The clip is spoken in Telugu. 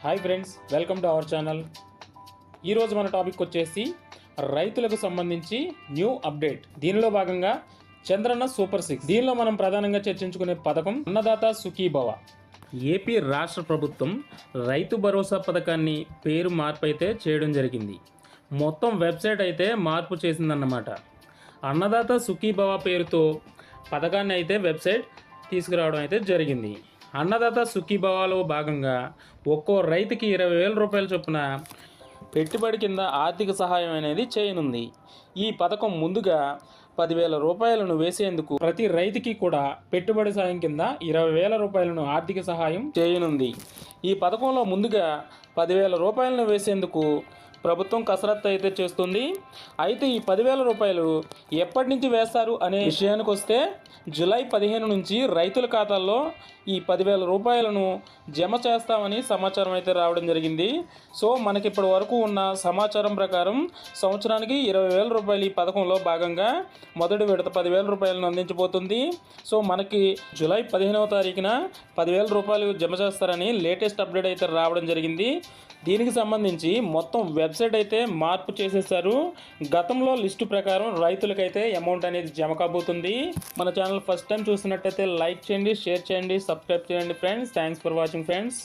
Hi friends welcome to our channel. ఈరోజు మన టాపిక్ వచ్చేసి రైతులకు సంబంధించి న్యూ అప్డేట్. దీనిలో భాగంగా చంద్రన్న సూపర్ సిక్స్. దీనిలో మనం ప్రధానంగా చర్చించుకునే పథకం అన్నదాత సుఖీభవ. ఏపీ రాష్ట్ర ప్రభుత్వం రైతు భరోసా పథకాన్ని పేరు మార్పు అయితే చేయడం జరిగింది. మొత్తం వెబ్సైట్ అయితే మార్పు చేసిందన్నమాట. అన్నదాత సుఖీభవ పేరుతో పథకాన్ని అయితే వెబ్సైట్ తీసుకురావడం అయితే జరిగింది. అన్నదాత సుఖీభావాలో భాగంగా ఒక్కో రైతుకి ఇరవై వేల రూపాయల చొప్పున పెట్టుబడి కింద ఆర్థిక సహాయం అనేది చేయనుంది. ఈ పథకం ముందుగా పదివేల రూపాయలను వేసేందుకు ప్రతి రైతుకి కూడా పెట్టుబడి సాయం కింద ఇరవై వేల రూపాయలను ఆర్థిక సహాయం చేయనుంది. ఈ పథకంలో ముందుగా పదివేల రూపాయలను వేసేందుకు ప్రభుత్వం కసరత్తు అయితే చేస్తుంది. అయితే ఈ పదివేల రూపాయలు ఎప్పటి నుంచి వేస్తారు అనే విషయానికి వస్తే జూలై పదిహేను నుంచి రైతుల ఖాతాల్లో ఈ పదివేల రూపాయలను జమ చేస్తామని సమాచారం అయితే రావడం జరిగింది. సో మనకి ఇప్పటి వరకు ఉన్న సమాచారం ప్రకారం సంవత్సరానికి ఇరవై వేల రూపాయలు ఈ పథకంలో భాగంగా మొదటి విడత పదివేల రూపాయలను అందించబోతుంది. సో మనకి జూలై పదిహేనవ తారీఖున పదివేల రూపాయలు జమ చేస్తారని లేటెస్ట్ అప్డేట్ అయితే రావడం జరిగింది. దీనికి సంబంధించి మొత్తం వెబ్సైట్ అయితే మార్పు చేసేసారు. గతంలో లిస్టు ప్రకారం రైతులకైతే అమౌంట్ అనేది జమ కాబోతుంది. మన ఛానల్ ఫస్ట్ టైం చూసినట్టయితే లైక్ చేయండి షేర్ చేయండి సబ్స్క్రైబ్ చేయండి friends. Thanks for watching friends.